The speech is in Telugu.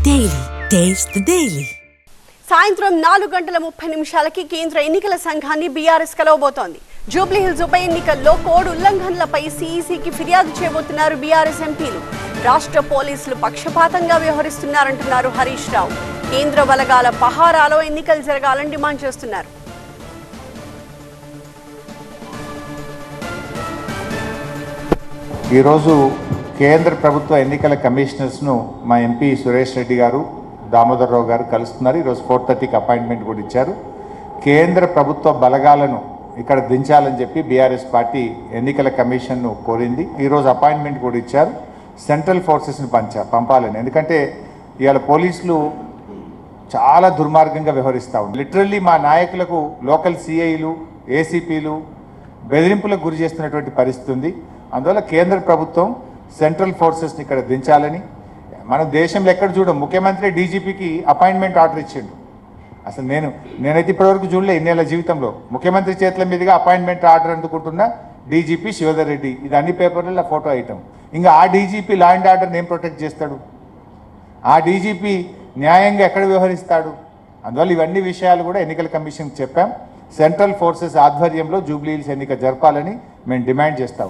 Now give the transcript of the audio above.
Daily. Taste the Daily. సాయంత్రం నాలుగు గంటల ముప్పై నిమిషాలకి కేంద్ర ఎన్నికల సంఘాన్ని బీఆర్ఎస్ కలవబోతోంది జూబ్లీహిల్స్ ఉప ఎన్నికల్లో కోడ్ ఉల్లంఘనలపై సీఈసీకి ఫిర్యాదు చేయబోతున్నారు బీఆర్ఎస్ ఎంపీలు రాష్ట్ర పోలీసులు పక్షపాతంగా వ్యవహరిస్తున్నారంటున్నారు హరీష్ రావు కేంద్ర బలగాల పహారాలో ఎన్నికలు జరగాలని డిమాండ్ చేస్తున్నారు ఈరోజు కేంద్ర ప్రభుత్వ ఎన్నికల కమిషనర్స్ను మా ఎంపీ సురేష్ రెడ్డి గారు దామోదరరావు గారు కలుస్తున్నారు. ఈరోజు ఫోర్ థర్టీకి అపాయింట్మెంట్ కూడా ఇచ్చారు. కేంద్ర ప్రభుత్వ బలగాలను ఇక్కడ దించాలని చెప్పి బీఆర్ఎస్ పార్టీ ఎన్నికల కమిషన్ను కోరింది. ఈరోజు అపాయింట్మెంట్ కూడా ఇచ్చారు. సెంట్రల్ ఫోర్సెస్ని పంచా పంపాలని. ఎందుకంటే ఇవాళ పోలీసులు చాలా దుర్మార్గంగా వ్యవహరిస్తూ ఉంది లిటరల్లీ మా నాయకులకు లోకల్ సిఐలు ఏసీపీలు బెదిరింపులకు గురి చేస్తున్నటువంటి పరిస్థితి ఉంది. అందువల్ల కేంద్ర ప్రభుత్వం సెంట్రల్ ఫోర్సెస్ని ఇక్కడ దించాలని. మన దేశంలో ఎక్కడ చూడం ముఖ్యమంత్రి డీజీపీకి అపాయింట్మెంట్ ఆర్డర్ ఇచ్చిండు. అసలు నేను నేనైతే ఇప్పటివరకు చూడలే ఇన్నేళ్ళ జీవితంలో. ముఖ్యమంత్రి చేతుల మీదుగా అపాయింట్మెంట్ ఆర్డర్ అందుకుంటున్న డీజీపీ శివధర్ రెడ్డి. ఇది అన్ని పేపర్లలో ఫోటో ఐటమ్. ఇంకా ఆ డీజీపీ లా అండ్ ఆర్డర్ని ఏం ప్రొటెక్ట్ చేస్తాడు? ఆ డీజీపీ న్యాయంగా ఎక్కడ వ్యవహరిస్తాడు? అందువల్ల ఇవన్నీ విషయాలు కూడా ఎన్నికల కమిషన్కి చెప్పాం. సెంట్రల్ ఫోర్సెస్ ఆధ్వర్యంలో జూబ్లీహిల్స్ ఎన్నిక జరపాలని మేము డిమాండ్ చేస్తాం.